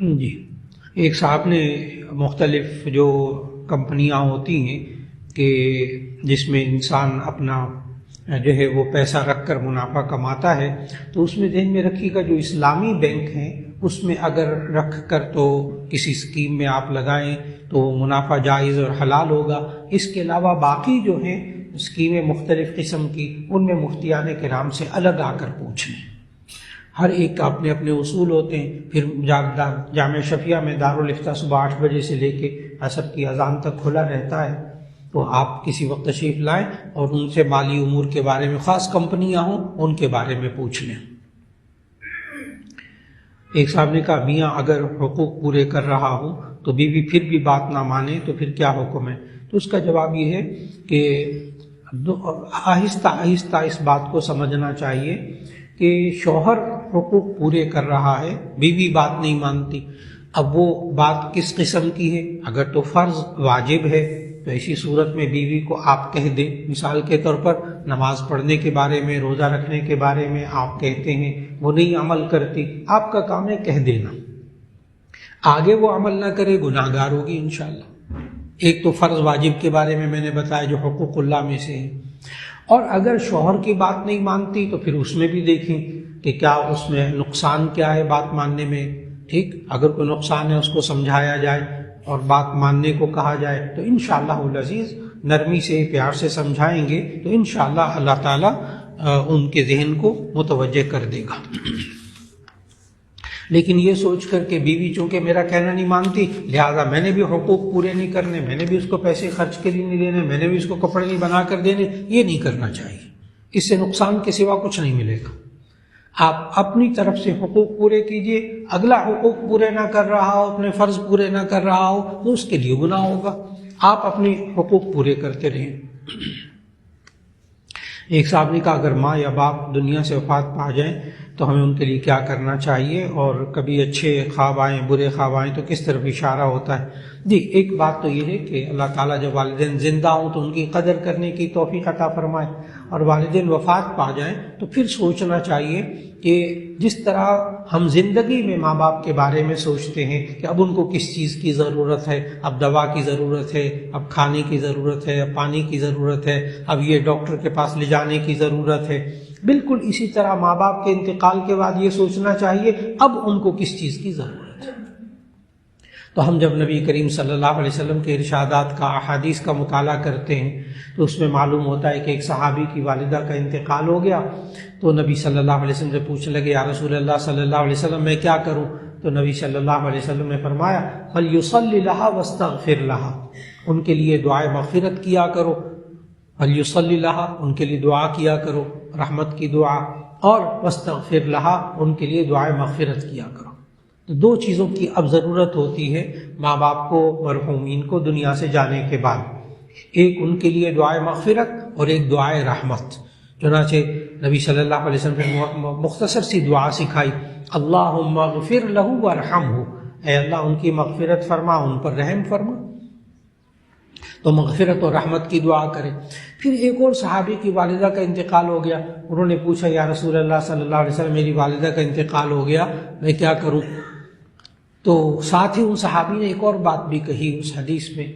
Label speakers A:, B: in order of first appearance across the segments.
A: جی۔ ایک صاحب نے مختلف جو کمپنیاں ہوتی ہیں کہ جس میں انسان اپنا جو ہے وہ پیسہ رکھ کر منافع کماتا ہے، تو اس میں ذہن میں رکھیے گا جو اسلامی بینک ہیں، اس میں اگر رکھ کر تو کسی اسکیم میں آپ لگائیں تو منافع جائز اور حلال ہوگا۔ اس کے علاوہ باقی جو ہیں اسکیمیں مختلف قسم کی، ان میں مفتیان کے نام سے الگ آ کر پوچھ لیں ہر ایک کا اپنے اپنے اصول ہوتے ہیں۔ پھر جامع شفیہ میں دارالفتہ صبح آٹھ بجے سے لے کے عصر کی اذان تک کھلا رہتا ہے۔ تو آپ کسی وقت تشریف لائیں اور ان سے مالی امور کے بارے میں، خاص کمپنیاں ہوں، ان کے بارے میں پوچھ لیں۔ ایک صاحب نے کہا، میاں، اگر حقوق پورے کر رہا ہوں تو بیوی بی پھر بھی بات نہ مانے تو پھر کیا حکم ہے؟ تو اس کا جواب یہ ہے کہ آہستہ آہستہ اس بات کو سمجھنا چاہیے کہ شوہر حقوق پورے کر رہا ہے، بیوی بات نہیں مانتی۔ اب وہ بات کس قسم کی ہے؟ اگر تو فرض واجب ہے، تو ایسی صورت میں بیوی کو آپ کہہ دیں۔ مثال کے طور پر، نماز پڑھنے کے بارے میں، روزہ رکھنے کے بارے میں آپ کہتے ہیں، وہ نہیں عمل کرتی۔ آپ کا کام ہے کہہ دینا۔ آگے وہ عمل نہ کرے گناہ گار ہوگی انشاءاللہ۔ ایک تو فرض واجب کے بارے میں میں نے بتایا جو حقوق اللہ میں سے ہے اور اگر شوہر کی بات نہیں مانتی، تو پھر اس میں بھی دیکھیں۔ کہ کیا اس میں نقصان کیا ہے بات ماننے میں؟ ٹھیک، اگر کوئی نقصان ہے اس کو سمجھایا جائے اور بات ماننے کو کہا جائے تو انشاءاللہ العزیز نرمی سے، پیار سے سمجھائیں گے تو انشاءاللہ اللہ تعالیٰ ان کے ذہن کو متوجہ کر دے گا۔ لیکن یہ سوچ کر کہ بیوی، چونکہ میرا کہنا نہیں مانتی، لہٰذا میں نے بھی حقوق پورے نہیں کرنے، میں نے بھی اس کو پیسے خرچ کے لیے نہیں دینے، میں نے بھی اس کو کپڑے نہیں بنا کر دینے، یہ نہیں کرنا چاہیے۔ اس سے نقصان کے سوا کچھ نہیں ملے گا۔ آپ اپنی طرف سے حقوق پورے کیجیے، اگلا حقوق پورے نہ کر رہا ہو، اپنے فرض پورے نہ کر رہا ہو، تو اس کے لیے گناہ ہوگا۔ آپ اپنی حقوق پورے کرتے رہیں۔ ایک صاحب نے کہا، اگر ماں یا باپ دنیا سے وفات پا جائیں، تو ہمیں ان کے لیے کیا کرنا چاہیے؟ اور کبھی اچھے خواب آئیں، برے خواب آئیں، تو کس طرف اشارہ ہوتا ہے؟ جی ایک بات تو یہ ہے کہ اللہ تعالیٰ جب والدین زندہ ہوں تو ان کی قدر کرنے کی توفیق عطا فرمائے اور والدین وفات پا جائیں تو پھر سوچنا چاہیے کہ جس طرح ہم زندگی میں ماں باپ کے بارے میں سوچتے ہیں کہ اب ان کو کس چیز کی ضرورت ہے، اب دوا کی ضرورت ہے، اب کھانے کی ضرورت ہے، اب پانی کی ضرورت ہے، اب یہ ڈاکٹر کے پاس لے جانے کی ضرورت ہے۔ بالکل اسی طرح ماں باپ کے انتقال کے بعد یہ سوچنا چاہیے اب ان کو کس چیز کی ضرورت ہے۔ تو ہم جب نبی کریم صلی اللہ علیہ وسلم کے ارشادات کا احادیث کا مطالعہ کرتے ہیں، تو اس میں معلوم ہوتا ہے کہ ایک صحابی کی والدہ کا انتقال ہو گیا۔ تو نبی صلی اللہ علیہ وسلم سے پوچھنے لگے، یا رسول اللہ صلی اللہ علیہ وسلم، میں کیا کروں؟ تو نبی صلی اللہ علیہ وسلم نے فرمایا فل یوسلی اللہ وسطر ان کے لیے دعائیں مغفرت کیا کرو۔ فل یوسلی اللہ ان کے لیے دعا کیا کرو، رحمت کی دعا، اور وسطر لہا ان کے لیے دعائیں مغفرت کیا کرو۔ تو دو چیزوں کی اب ضرورت ہوتی ہے ماں باپ کو مرحومین کو دنیا سے جانے کے بعد۔ ایک ان کے لیے دعائیں مغفرت اور ایک دعائیں رحمت۔ چنانچہ نبی صلی اللہ علیہ وسلم نے مختصر سی دعا سکھائی۔ اللہ مغفر لہو و رحم ہو اے اللہ، ان کی مغفرت فرما، ان پر رحم فرما۔ تو مغفرت اور رحمت کی دعا کرے پھر ایک اور صحابی کی والدہ کا انتقال ہو گیا۔ انہوں نے پوچھا، یا رسول اللہ صلی اللہ علیہ وسلم، میری والدہ کا انتقال ہو گیا، میں کیا کروں؟ تو ساتھ ہی ان صحابی نے ایک اور بات بھی کہی اس حدیث میں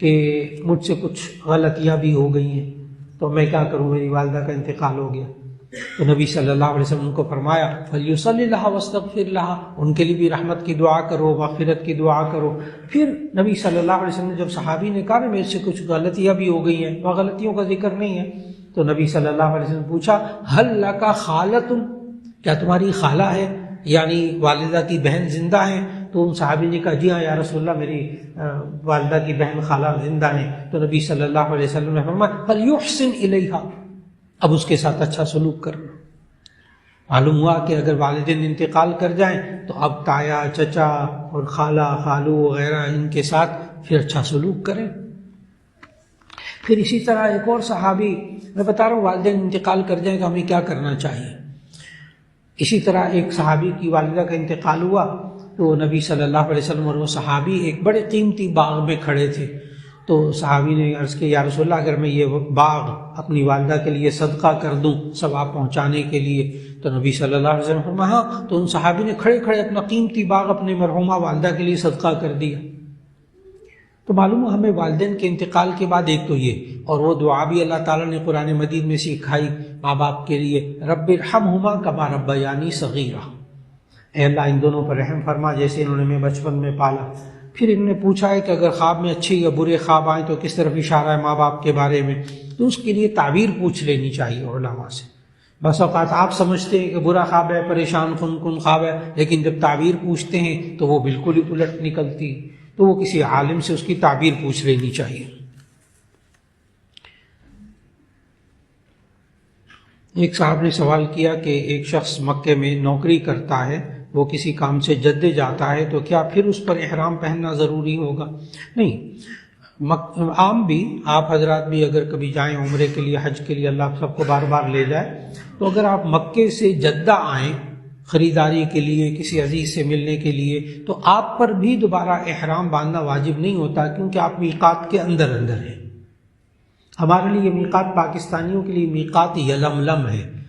A: کہ مجھ سے کچھ غلطیاں بھی ہو گئی ہیں، تو میں کیا کروں؟ میری والدہ کا انتقال ہو گیا۔ تو نبی صلی اللہ علیہ وسلم کو فرمایا فلی صلی اللہ وسطر اللہ ان کے لیے بھی رحمت کی دعا کرو، مغفرت کی دعا کرو۔ پھر نبی صلی اللہ علیہ وسلم نے جب صحابی نے کہا، میرے سے کچھ غلطیاں بھی ہو گئی ہیں، وہ غلطیوں کا ذکر نہیں ہے، تو نبی صلی اللہ علیہ وسلم نے پوچھا حل کا خالت؟ کیا تمہاری خالہ ہے؟ یعنی والدہ کی بہن زندہ ہیں تو ان صحابی نے کہا جی ہاں یا رسول اللہ، میری والدہ کی بہن خالہ زندہ ہیں۔ تو نبی صلی اللہ علیہ وسلم نے فرمایا اب اس کے ساتھ اچھا سلوک کرنا معلوم ہوا کہ اگر والدین انتقال کر جائیں تو اب تایا، چچا اور خالہ، خالو وغیرہ ان کے ساتھ پھر اچھا سلوک کریں۔ پھر اسی طرح ایک اور صحابی، میں بتا رہا ہوں، والدین انتقال کر جائیں تو ہمیں کیا کرنا چاہیے؟ اسی طرح ایک صحابی کی والدہ کا انتقال ہوا۔ تو نبی صلی اللہ علیہ وسلم اور وہ صحابی ایک بڑے قیمتی باغ میں کھڑے تھے۔ تو صحابی نے عرض کہ یا رسول اللہ، اگر میں یہ باغ اپنی والدہ کے لیے صدقہ کر دوں ثواب پہنچانے کے لیے؟ تو نبی صلی اللہ علیہ وسلم فرمایا ہاں تو ان صحابی نے کھڑے کھڑے اپنا قیمتی باغ اپنے مرحومہ والدہ کے لیے صدقہ کر دیا۔ تو معلوم ہمیں والدین کے انتقال کے بعد ایک تو یہ، اور وہ دعا بھی اللہ تعالیٰ نے قرآن مدید میں سکھائی، ماں باپ کے لیے، رب ہم ہما کما رب یعنی صغیرہ۔ اے اللہ ان دونوں پر رحم فرما، جیسے انہوں نے میں بچپن میں پالا۔ پھر انہوں نے پوچھا ہے کہ اگر خواب میں اچھے یا برے خواب آئیں تو کس طرف اشارہ ہے ماں باپ کے بارے میں؟ تو اس کے لیے تعبیر پوچھ لینی چاہیے علماء سے۔ بس اوقات آپ سمجھتے ہیں کہ برا خواب ہے، پریشان کن کن خواب ہے، لیکن جب تعبیر پوچھتے ہیں تو وہ بالکل ہی الٹ نکلتی۔ تو وہ کسی عالم سے اس کی تعبیر پوچھ لینی چاہیے۔ ایک صاحب نے سوال کیا کہ ایک شخص مکے میں نوکری کرتا ہے۔ وہ کسی کام سے جدے جاتا ہے تو کیا پھر اس پر احرام پہننا ضروری ہوگا؟ نہیں۔ عام بھی آپ حضرات بھی اگر کبھی جائیں عمرے کے لیے، حج کے لیے، اللہ سب کو بار بار لے جائے، تو اگر آپ مکے سے جدہ آئیں خریداری کے لیے، کسی عزیز سے ملنے کے لیے، تو آپ پر بھی دوبارہ احرام باندھنا واجب نہیں ہوتا کیونکہ آپ میقات کے اندر اندر ہیں۔ ہمارے لیے میقات پاکستانیوں کے لیے میقات یلم لم ہے۔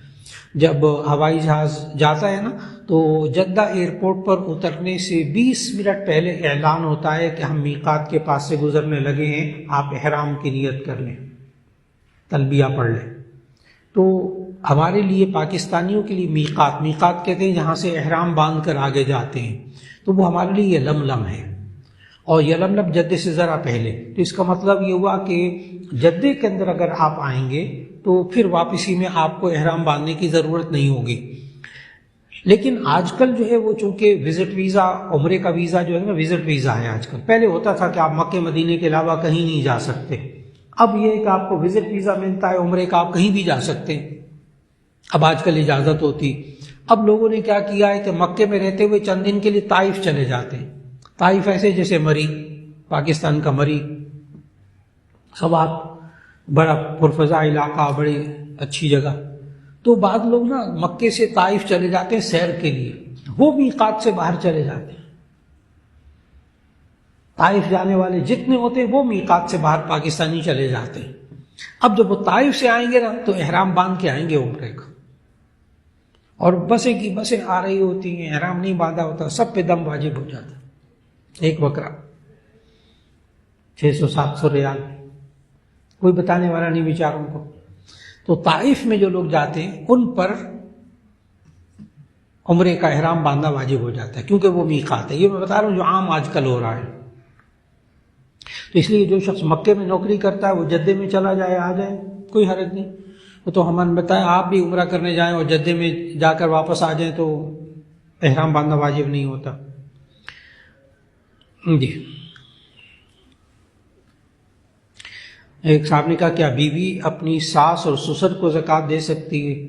A: جب ہوائی جہاز جاتا ہے نا، تو جدہ ایئرپورٹ پر اترنے سے بیس منٹ پہلے اعلان ہوتا ہے کہ ہم میقات کے پاس سے گزرنے لگے ہیں، آپ احرام کی نیت کر لیں، تلبیہ پڑھ لیں۔ تو ہمارے لیے پاکستانیوں کے لیے میقات میقات کہتے ہیں جہاں سے احرام باندھ کر آگے جاتے ہیں۔ تو وہ ہمارے لیے یہ لم لم ہے۔ اور یلم لم جدے سے ذرا پہلے۔ تو اس کا مطلب یہ ہوا کہ جدے کے اندر اگر آپ آئیں گے تو پھر واپسی میں آپ کو احرام باندھنے کی ضرورت نہیں ہوگی۔ لیکن آج کل جو ہے وہ چونکہ وزٹ ویزا، عمرے کا ویزا جو ہے نا، وزٹ ویزا ہے آج کل۔ پہلے ہوتا تھا کہ آپ مکے، مدینے کے علاوہ کہیں نہیں جا سکتے۔ اب یہ ہے کہ آپ کو وزٹ ویزا ملتا ہے، عمرے کا آپ کہیں بھی جا سکتے۔ ہیں اب آج کل اجازت ہوتی۔ اب لوگوں نے کیا کیا ہے کہ مکے میں رہتے ہوئے چند دن کے لیے طائف چلے جاتے۔ ہیں طائف ایسے جیسے مری، پاکستان کا مری۔ سوات بڑا پرفضا علاقہ، بڑی اچھی جگہ۔ تو بعض لوگ نا مکے سے طائف چلے جاتے ہیں سیر کے لیے۔ وہ بھی سے باہر چلے جاتے ہیں۔ طائف جانے والے جتنے ہوتے ہیں وہ میقات سے باہر پاکستانی چلے جاتے ہیں۔ اب جب وہ طائف سے آئیں گے نا تو احرام باندھ کے آئیں گے عمرے کا اور بسیں کی بسیں آ رہی ہوتی ہیں، احرام نہیں باندھا ہوتا، سب پہ دم واجب ہو جاتا۔ ایک بکرا، چھ سو، سات سو ریال۔ کوئی بتانے والا نہیں بیچاروں کو۔ تو طائف میں جو لوگ جاتے ہیں، ان پر عمرے کا احرام باندھنا واجب ہو جاتا ہے، کیونکہ وہ میقات ہے۔ یہ میں بتا رہا ہوں جو عام آج کل ہو رہا ہے۔ تو اس لیے جو شخص مکے میں نوکری کرتا ہے، وہ جدے میں چلا جائے، آ جائے، کوئی حرج نہیں۔ وہ تو ہمیں بتائیں، آپ بھی عمرہ کرنے جائیں اور جدے میں جا کر واپس آ جائیں تو احرام باندھنا واجب نہیں ہوتا۔ جی۔ ایک صاحب نے کہا کیا بیوی اپنی ساس اور سسر کو زکوٰۃ دے سکتی ہے؟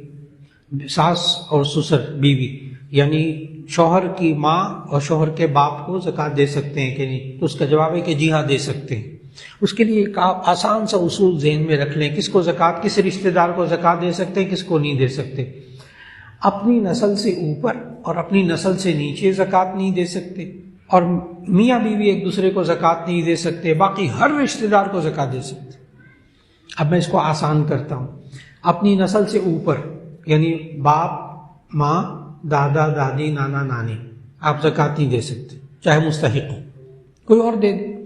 A: ساس اور سسر، بیوی۔ یعنی شوہر کی ماں اور شوہر کے باپ کو زکوٰۃ دے سکتے ہیں کہ نہیں؟ تو اس کا جواب ہے کہ جی ہاں دے سکتے ہیں۔ اس کے لیے ایک آپ آسان سا اصول ذہن میں رکھ لیں، کس کو زکوٰۃ، کس رشتہ دار کو زکوٰۃ دے سکتے ہیں، کس کو نہیں دے سکتے۔ اپنی نسل سے اوپر اور اپنی نسل سے نیچے زکوٰۃ نہیں دے سکتے۔ اور میاں بیوی ایک دوسرے کو زکوٰۃ نہیں دے سکتے، باقی ہر رشتہ دار کو زکوٰۃ دے سکتے۔ اب میں اس کو آسان کرتا ہوں۔ اپنی نسل سے اوپر یعنی باپ، ماں، دادا، دادی، نانا، نانی، آپ زکوٰۃ نہیں دے سکتے، چاہے مستحق ہو کوئی اور دے دے۔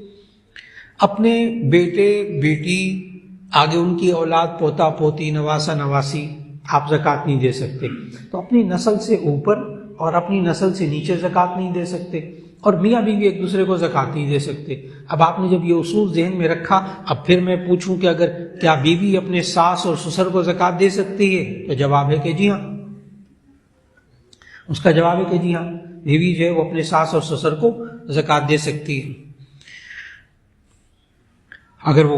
A: اپنے بیٹے، بیٹی، آگے ان کی اولاد، پوتا، پوتی، نواسا، نواسی، آپ زکوٰۃ نہیں دے سکتے۔ تو اپنی نسل سے اوپر اور اپنی نسل سے نیچے زکوٰۃ نہیں دے سکتے۔ اور میاں بیوی ایک دوسرے کو زکات نہیں دے سکتے۔ اب آپ نے جب یہ اصول ذہن میں رکھا، اب پھر میں پوچھوں کہ اگر کیا بیوی اپنے ساس اور سسر کو زکات دے سکتی ہے؟ تو جواب ہے کہ جی ہاں۔ اس کا جواب ہے کہ جی ہاں بیوی جو ہے وہ اپنے ساس اور سسر کو زکات دے سکتی ہے۔ اگر وہ